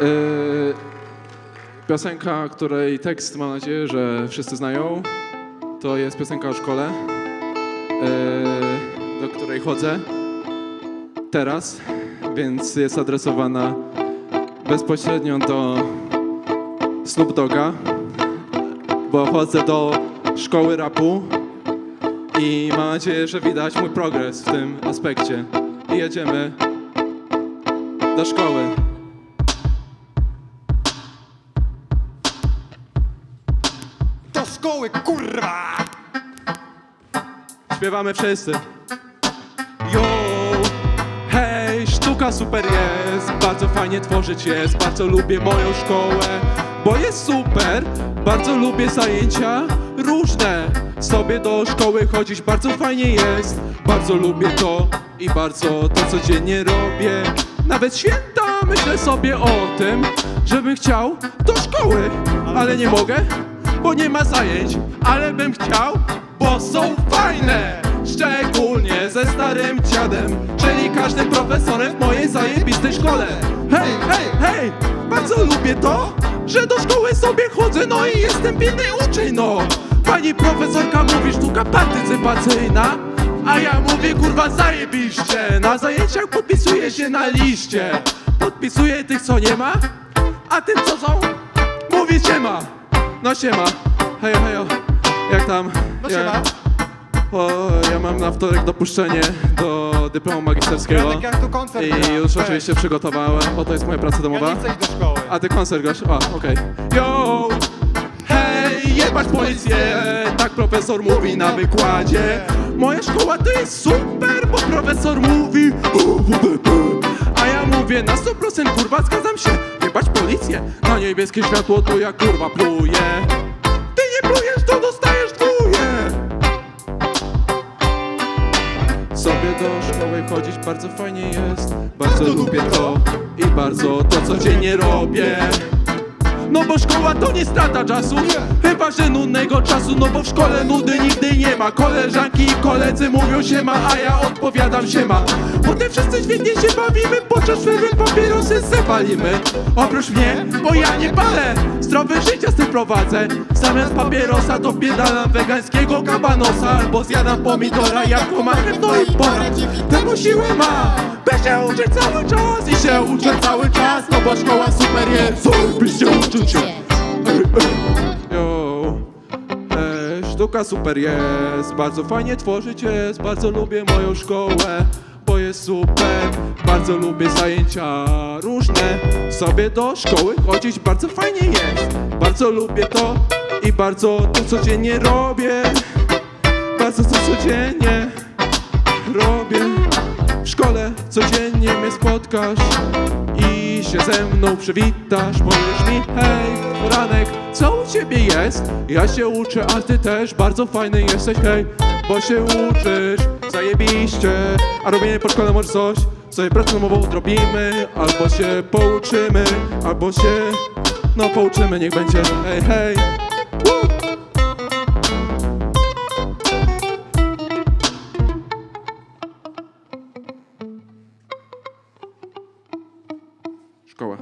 Yy, piosenka, której tekst mam nadzieję, że wszyscy znają, to jest piosenka o szkole, yy, do której chodzę teraz, więc jest adresowana bezpośrednio do Snoop Doga, bo chodzę do szkoły rapu i mam nadzieję, że widać mój progres w tym aspekcie. I jedziemy do szkoły. Kurwa! Śpiewamy wszyscy. Yo! Hej, sztuka super jest, bardzo fajnie tworzyć jest, bardzo lubię moją szkołę, bo jest super, bardzo lubię zajęcia różne. Sobie do szkoły chodzić bardzo fajnie jest, bardzo lubię to i bardzo to codziennie robię. Nawet święta myślę sobie o tym, żebym chciał do szkoły, ale nie mogę, bo nie ma zajęć, ale bym chciał, bo są fajne! Szczególnie ze starym dziadem, czyli każdym profesorem w mojej zajebistej szkole. Hej, hej, hej! Bardzo lubię to, że do szkoły sobie chodzę, no i jestem pilny uczeń, no! Pani profesorka mówi sztuka partycypacyjna, a ja mówię kurwa zajebiście! Na zajęciach podpisuję się na liście. Podpisuję tych co nie ma, a tym co są, mówi siema. No siema, hejo hejo, jak tam? No Ja- siema. o, ja mam na wtorek dopuszczenie do dyplomu magisterskiego Radek, jak tu koncert gra? i już Weź. oczywiście przygotowałem, bo to jest moja praca Ja domowa. nie chcę iść do szkoły. A ty koncert grasz? A, okej. Yo! Hej, jebać policję! Tak profesor mówi na wykładzie. Moja szkoła to jest super, bo profesor mówi. A ja mówię na 100% kurwa, zgadzam się. Jebać policję! Na niebieskie światło to ja kurwa pluję. Ty nie plujesz, to dostajesz dwóje! Sobie do szkoły chodzić bardzo fajnie jest Bardzo lubię to i bardzo to codziennie robię no bo szkoła to nie strata czasu. Chyba, że nudnego czasu No bo w szkole nudy nigdy nie ma. Koleżanki i koledzy mówią się ma A ja odpowiadam się ma. Potem wszyscy świetnie się bawimy Podczas przerwy papierosy zapalimy. Oprócz mnie, bo ja nie palę. Zdrowe życie z tym prowadzę. Zamiast papierosa to biedalam wegańskiego kabanosa. Albo zjadam pomidora jako marchew No i pora, temu siłę ma. By się uczyć cały czas I się uczę cały czas No bo szkoła super jest. Zajebiście uczyć się Yo, e, sztuka super jest, bardzo fajnie tworzyć jest, bardzo lubię moją szkołę, bo jest super, bardzo lubię zajęcia różne, sobie do szkoły chodzić bardzo fajnie jest, bardzo lubię to i bardzo to codziennie robię, bardzo to codziennie robię. W szkole codziennie mnie spotkasz i się ze mną przywitasz. Powiesz mi, hej, poranek, co u ciebie jest? Ja się uczę, a ty też bardzo fajny jesteś, hej, bo się uczysz, zajebiście. A robienie po szkole może coś, sobie pracę domową odrobimy, albo się pouczymy, albo się, no pouczymy, niech będzie, hej, hej. Woo! Koła.